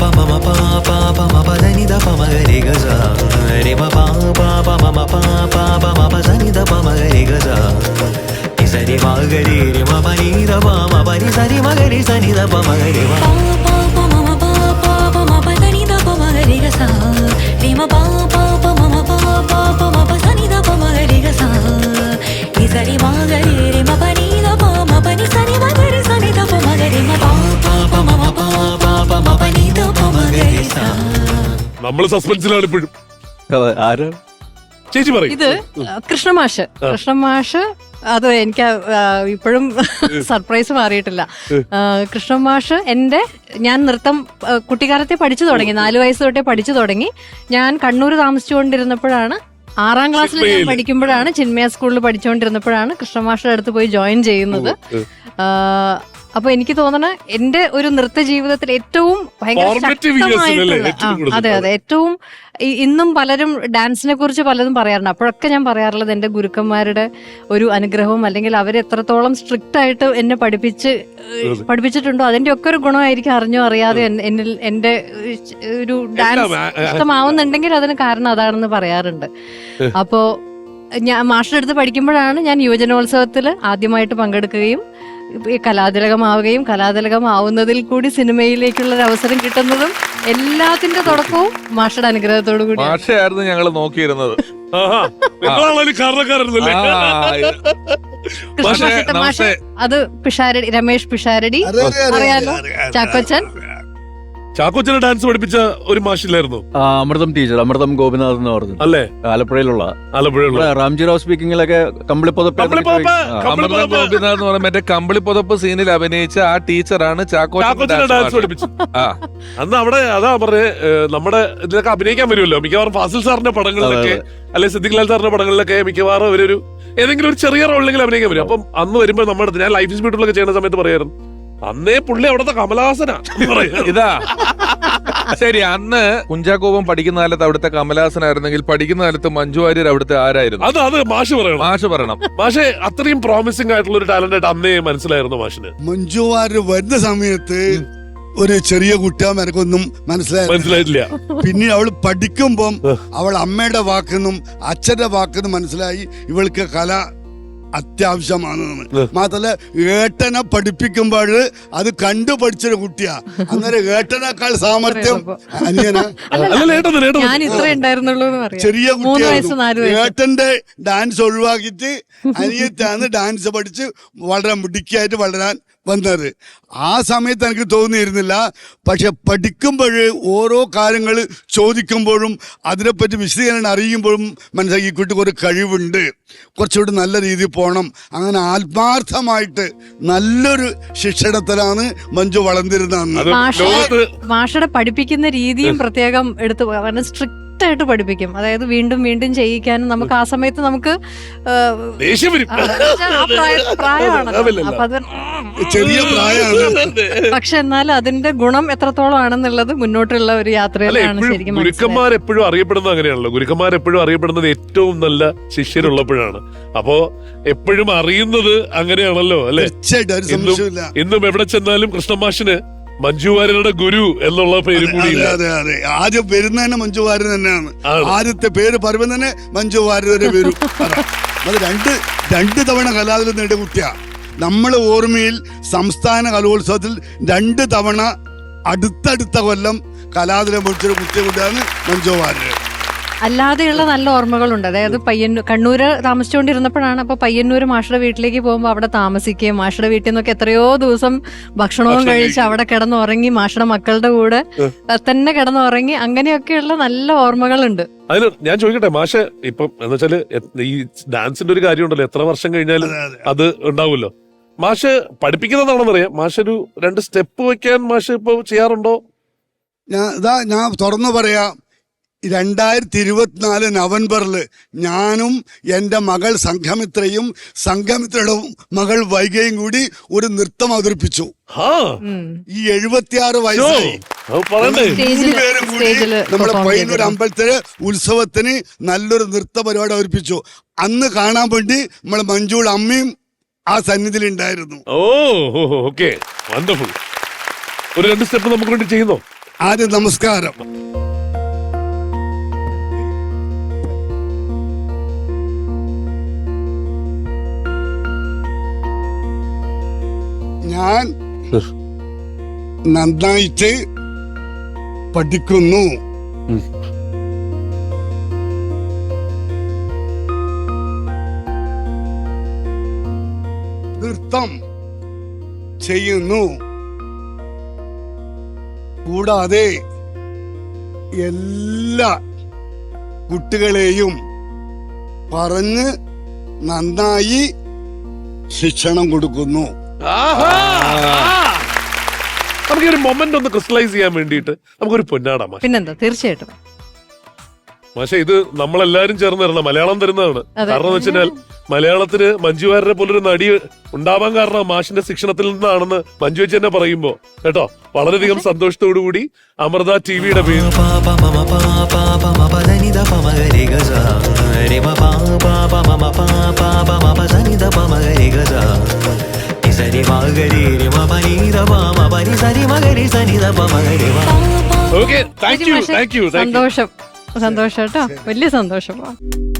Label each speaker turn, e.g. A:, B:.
A: పాప మమ పాప పమ పదని ద పమ గరి గజ రే మ పా పాప మమ పాప పమ పదని ద పమ గరి గజ సరి మగరి రి మమ నీ ద పమ పని సరి మగరి సని ద పమ గరి మ పాప మమ పాప పమ పదని ద పమ గరి గజ రే మ పా పాప మమ పాప పమ పదని ద పమ గరి గజ సరి మగరి రి మ పని ద పమ పని సరి మగరి సని ద పమ గరి మ పాప మమ పాప పని
B: നമ്മൾ സസ്പെൻസിലാണ് ഇപ്പോഴും.
C: ആരാ?
B: ചേച്ചി പറയും.
D: ഇത് കൃഷ്ണമാഷ്. കൃഷ്ണമാഷ് അത് എനിക്ക് ഇപ്പോഴും സർപ്രൈസ് മാറിയിട്ടില്ല. കൃഷ്ണമാഷ് എന്റെ ഞാൻ നൃത്തം കുട്ടിക്കാലത്തെ പഠിച്ചു തുടങ്ങി നാല് വയസ്സ് തൊട്ടേ പഠിച്ചു തുടങ്ങി. ഞാൻ കണ്ണൂർ താമസിച്ചുകൊണ്ടിരുന്നപ്പോഴാണ് ആറാം ക്ലാസ്സിൽ ഞാൻ. പഠിക്കുമ്പോഴാണ് ചിന്മയ സ്കൂളിൽ പഠിച്ചുകൊണ്ടിരുന്നപ്പോഴാണ് കൃഷ്ണമാഷയുടെ അടുത്ത് പോയി ജോയിൻ ചെയ്യുന്നത്. അപ്പൊ എനിക്ക് തോന്നണ എന്റെ ഒരു നൃത്ത ജീവിതത്തിൽ ഏറ്റവും ഭയങ്കര
B: Formative years ലല്ലേ
D: ശക്തമായിട്ടുള്ള
B: ഏറ്റവും
D: ആ,
B: കൂടുതൽ?
D: അതെ അതെ. ഏറ്റവും ഇന്നും പലരും ഡാൻസിനെ കുറിച്ച് പലതും പറയാറുണ്ട്. അപ്പോഴൊക്കെ ഞാൻ പറയാറുള്ളത് എന്റെ ഗുരുക്കന്മാരുടെ ഒരു അനുഗ്രഹവും അല്ലെങ്കിൽ അവർ എത്രത്തോളം സ്ട്രിക്റ്റ് ആയിട്ട് എന്നെ പഠിപ്പിച്ച് ഏഹ്, പഠിപ്പിച്ചിട്ടുണ്ടോ അതിന്റെ ഒക്കെ ഒരു ഗുണമായിരിക്കും അറിഞ്ഞോ അറിയാതെ എൻ- എന്നിൽ എന്റെ ഏഹ്, ഒരു ഡാൻസ്
B: എല്ലാം, ആ, ആ,
D: ഇഷ്ടമാവുന്നുണ്ടെങ്കിൽ അതിന് കാരണം അതാണെന്ന് പറയാറുണ്ട്. അപ്പോ ഞാൻ മാഷിന്റെ അടുത്ത് പഠിക്കുമ്പോഴാണ് ഞാൻ യുവജനോത്സവത്തിൽ ആദ്യമായിട്ട് പങ്കെടുക്കുകയും കലാതിലകമാവുകയും കലാതിലകമാവുന്നതിൽ കൂടി സിനിമയിലേക്കുള്ള ഒരു അവസരം കിട്ടുന്നതും എല്ലാത്തിന്റെ തുടക്കവും മാഷയുടെ അനുഗ്രഹത്തോടു കൂടി
C: മാഷയായിരുന്നു ഞങ്ങൾ നോക്കിയിരുന്നത്. കൃഷ്ണ
D: മാഷ് അത് പിഷാരടി രമേഷ് പിഷാരടി അറിയാലോ? ചാക്കോച്ചൻ?
B: ചാക്കോച്ചനെ ഡാൻസ് പഠിപ്പിച്ച ഒരു മാഷില്ലായിരുന്നു?
C: അമൃതം ടീച്ചർ അമൃതം ഗോപിനാഥ് എന്ന് പറഞ്ഞു.
B: അല്ലേ?
C: ആലപ്പുഴയിലുള്ള.
B: ആലപ്പുഴയിലുള്ള.
C: ഇവിടെ റാംജി റാവ് സ്പീക്കിങ്ങിലൊക്കെ കമ്പിളിപ്പുതപ്പ്
B: കമ്പിളിപ്പുതപ്പ്,
E: ഗോപിനാഥ് എന്ന് പറഞ്ഞ മറ്റേ കമ്പിളി പുതപ്പ് സീനിൽ അഭിനയിച്ച ആ ടീച്ചറാണ്
B: ചാക്കോച്ചനെ ഡാൻസ് പഠിപ്പിച്ചു. അന്ന് അവിടെ അതാ പറഞ്ഞേ നമ്മുടെ ഇതിലൊക്കെ അഭിനയിക്കാൻ വരുമല്ലോ. മിക്കവാറും ഫാസിൽ സാറിന്റെ പടങ്ങളിലൊക്കെ അല്ലെ സിദ്ദിഖ് ലാൽ സാറിന്റെ പടങ്ങളിലൊക്കെ മിക്കവാറും അവരൊരു ഏതെങ്കിലും ഒരു ചെറിയ റോളിലെങ്കിലും അഭിനയിക്കാൻ വരും. അപ്പം അന്ന് വരുമ്പോ നമ്മുടെ ഞാൻ ലൈഫ് ഇസ് ബ്യൂട്ടിഫുൾ ഒക്കെ ചെയ്യുന്ന സമയത്ത് പറയായിരുന്നു. അന്നേ പുള്ളി അവിടുത്തെ കമലഹാസന.
E: ഇതാ. ശരി അന്ന് കുഞ്ചാക്കോപം പഠിക്കുന്ന കാലത്ത് അവിടുത്തെ കമലഹാസനായിരുന്നെങ്കിൽ പഠിക്കുന്ന കാലത്ത് മഞ്ജു വാര്യർ അവിടുത്തെ ആരായിരുന്നു?
B: അത് അത് മാഷ് പറയണം.
E: മാഷ് പറയണം.
B: മാഷെ അത്രയും പ്രോമിസിംഗ് ആയിട്ടുള്ള ഒരു ടാലന്റ് ആയിട്ട് അന്നേ മനസ്സിലായിരുന്നു മാഷിന്.
F: മഞ്ജു വാര്യർ വരുന്ന സമയത്ത് ഒരു ചെറിയ കുട്ടിയാകും എനിക്കൊന്നും മനസ്സിലായി
B: മനസ്സിലായിട്ടില്ല.
F: പിന്നെ അവൾ പഠിക്കുമ്പം അവൾ അമ്മയുടെ വാക്കെന്നും അച്ഛന്റെ വാക്കെന്നും മനസ്സിലായി. ഇവൾക്ക് കല അത്യാവശ്യമാണെന്ന് മാത്രല്ല ഏട്ടനെ പഠിപ്പിക്കുമ്പോൾ അത് കണ്ടു പഠിച്ചൊരു കുട്ടിയാ. അന്നേരം ഏട്ടനേക്കാൾ സാമർത്ഥ്യം അനിയനാ.
B: അല്ലല്ല ഏട്ടൻ ഏട്ടൻ
D: ഞാൻ ഇത്ര ഉണ്ടായിരുന്നുള്ളൂ എന്ന് പറയാം.
F: ചെറിയ
D: മൂന്ന് വയസ്സ് നാല്
F: കുട്ടിയായിരുന്നു ഏട്ടന്റെ ഡാൻസ് ഒഴിവാക്കിയിട്ട് അനിയത്താണ് ഡാൻസ് പഠിച്ച് വളരെ മിടുക്കിയായിട്ട് വളരാൻ വന്നത്. ആ സമയത്ത് എനിക്ക് തോന്നിയിരുന്നില്ല. പക്ഷെ പഠിക്കുമ്പോൾ ഓരോ കാര്യങ്ങൾ ചോദിക്കുമ്പോഴും അതിനെപ്പറ്റി വിശദീകരണം അറിയുമ്പോഴും മനസ്സിലാക്കി കുട്ടിക്ക് ഒരു കഴിവുണ്ട്. കുറച്ചുകൂടി നല്ല രീതിയിൽ പോകണം അങ്ങനെ ആത്മാർത്ഥമായിട്ട് നല്ലൊരു ശിക്ഷണത്തിലാണ് മഞ്ജു വളർന്നിരുന്നത്
B: ഭാഷയുടെ
D: മാഷയുടെ പഠിപ്പിക്കുന്ന രീതിയും പ്രത്യേകം എടുത്തു കാരണം സ്ട്രിക്റ്റ് പഠിപ്പിക്കും. അതായത് വീണ്ടും വീണ്ടും ചെയ്യിക്കാനും നമുക്ക് ആ സമയത്ത് നമുക്ക്
F: പ്രായമാണ്.
D: പക്ഷെ എന്നാൽ അതിന്റെ ഗുണം എത്രത്തോളം ആണെന്നുള്ളത് മുന്നോട്ടുള്ള ഒരു യാത്രയിലാണ് ശരിക്കും.
B: ഗുരുക്കന്മാർ എപ്പോഴും അറിയപ്പെടുന്നത് അങ്ങനെയാണല്ലോ. ഗുരുക്കന്മാർ എപ്പോഴും അറിയപ്പെടുന്നത് ഏറ്റവും നല്ല ശിഷ്യരുള്ളപ്പോഴാണ്. അപ്പോ എപ്പോഴും അറിയുന്നത് അങ്ങനെയാണല്ലോ അല്ലെ?
F: തീർച്ചയായിട്ടും
B: ഇന്നും എവിടെ ചെന്നാലും കൃഷ്ണമാഷിന് മഞ്ജു വാര്യരുടെ ഗുരു എന്നുള്ള പേര് കൂടി
F: അതെ അതെ ആദ്യം വരുന്ന തന്നെ മഞ്ജു വാര്യർ തന്നെയാണ്. ആദ്യത്തെ പേര് പറയുമ്പോൾ തന്നെ മഞ്ജു വാര്യരുടെ പേര് അത്. രണ്ട് രണ്ട് തവണ കലാതിൽ നേടിയ കുട്ടിയാ. നമ്മളെ ഓർമ്മയിൽ സംസ്ഥാന കലോത്സവത്തിൽ രണ്ട് തവണ അടുത്തടുത്ത കൊല്ലം കലാതിലം പൊടിച്ചൊരു കുട്ടിയെ കൂട്ടിയാണ് മഞ്ജു വാര്യർ
D: അല്ലാതെയുള്ള നല്ല ഓർമ്മകളുണ്ട്. അതായത് പയ്യന്നൂർ കണ്ണൂര് താമസിച്ചുകൊണ്ടിരുന്നപ്പോഴാണ് അപ്പൊ പയ്യന്നൂർ മാഷയുടെ വീട്ടിലേക്ക് പോകുമ്പോൾ അവിടെ താമസിക്കുകയും മാഷയുടെ വീട്ടിൽ നിന്നൊക്കെ എത്രയോ ദിവസം ഭക്ഷണവും
B: ഭക്ഷണം
D: കഴിച്ച് അവിടെ കിടന്നുറങ്ങി മാഷയുടെ മക്കളുടെ കൂടെ തന്നെ കിടന്നുറങ്ങി അങ്ങനെയൊക്കെയുള്ള നല്ല ഓർമ്മകളുണ്ട്.
B: അതിൽ ഞാൻ ചോദിക്കട്ടെ മാഷെ ഇപ്പം എന്ന് വെച്ചാൽ ഈ ഡാൻസിന്റെ ഒരു കാര്യം ഉണ്ടല്ലോ എത്ര വർഷം കഴിഞ്ഞാലും അത് ഉണ്ടാവുമല്ലോ. മാഷ് പഠിപ്പിക്കുന്നതാണെന്നറിയാം. മാഷ് ഒരു രണ്ട് സ്റ്റെപ്പ് വെക്കാൻ മാഷ് ഇപ്പൊ ചെയ്യാറുണ്ടോ?
F: ഞാൻ ഇതാ ഞാൻ തുറന്നു പറയാം. രണ്ടായിരത്തി ഇരുപത്തിനാല് നവംബറിൽ ഞാനും എന്റെ മകൾ സംഘമിത്രയും സംഘമിത്രയുടെ മകൾ വൈകയും കൂടി ഒരു നൃത്തം അവതരിപ്പിച്ചു. ഈ എഴുപത്തിയാറ് വയസ്സായി പേരും കൂടി നമ്മുടെ പയ്യന്നൂർ. അമ്പലത്തിൽ ഉത്സവത്തിന് നല്ലൊരു നൃത്ത പരിപാടി അവതരിപ്പിച്ചു. അന്ന് കാണാൻ വേണ്ടി നമ്മളെ മഞ്ജുയുടെ അമ്മയും ആ സന്നിധിയിൽ ഉണ്ടായിരുന്നു
B: ഓ ഓക്കെ. വണ്ടർഫുൾ ഒരു രണ്ട് സ്റ്റെപ്പ് നമുക്ക് വേണ്ടി ചെയ്യുന്നു?
F: ആദ്യം നമസ്കാരം. ഞാൻ നന്നായിട്ട് പഠിക്കുന്നു. നൃത്തം ചെയ്യുന്നു. കൂടാതെ എല്ലാ കുട്ടികളെയും പറഞ്ഞ് നന്നായി ശിക്ഷണം കൊടുക്കുന്നു.
B: ആഹാ! നമുക്ക് ഒരു മൊമെന്റ് ഒന്ന് ക്രിസ്റ്റലൈസ് ചെയ്യാൻ വേണ്ടിയിട്ട് നമുക്കൊരു പൊന്നാടാം മാഷ്.
D: പിന്നെന്താ? തീർച്ചയായിട്ടും.
B: പക്ഷെ ഇത് നമ്മളെല്ലാരും ചേർന്ന് തരുന്ന മലയാളം തരുന്നതാണ്. കാരണം എന്ന് വെച്ചാൽ മലയാളത്തിന് മഞ്ജു വാര്യരെ പോലൊരു നടി ഉണ്ടാവാൻ കാരണം മാഷിന്റെ ശിക്ഷണത്തിൽ നിന്നാണെന്ന് മഞ്ജു വെച്ച് തന്നെ പറയുമ്പോ. കേട്ടോ? വളരെയധികം സന്തോഷത്തോടു കൂടി അമൃത ടിവിയുടെ പേര്.
D: സന്തോഷം. സന്തോഷം കേട്ടോ. വലിയ സന്തോഷമാണ്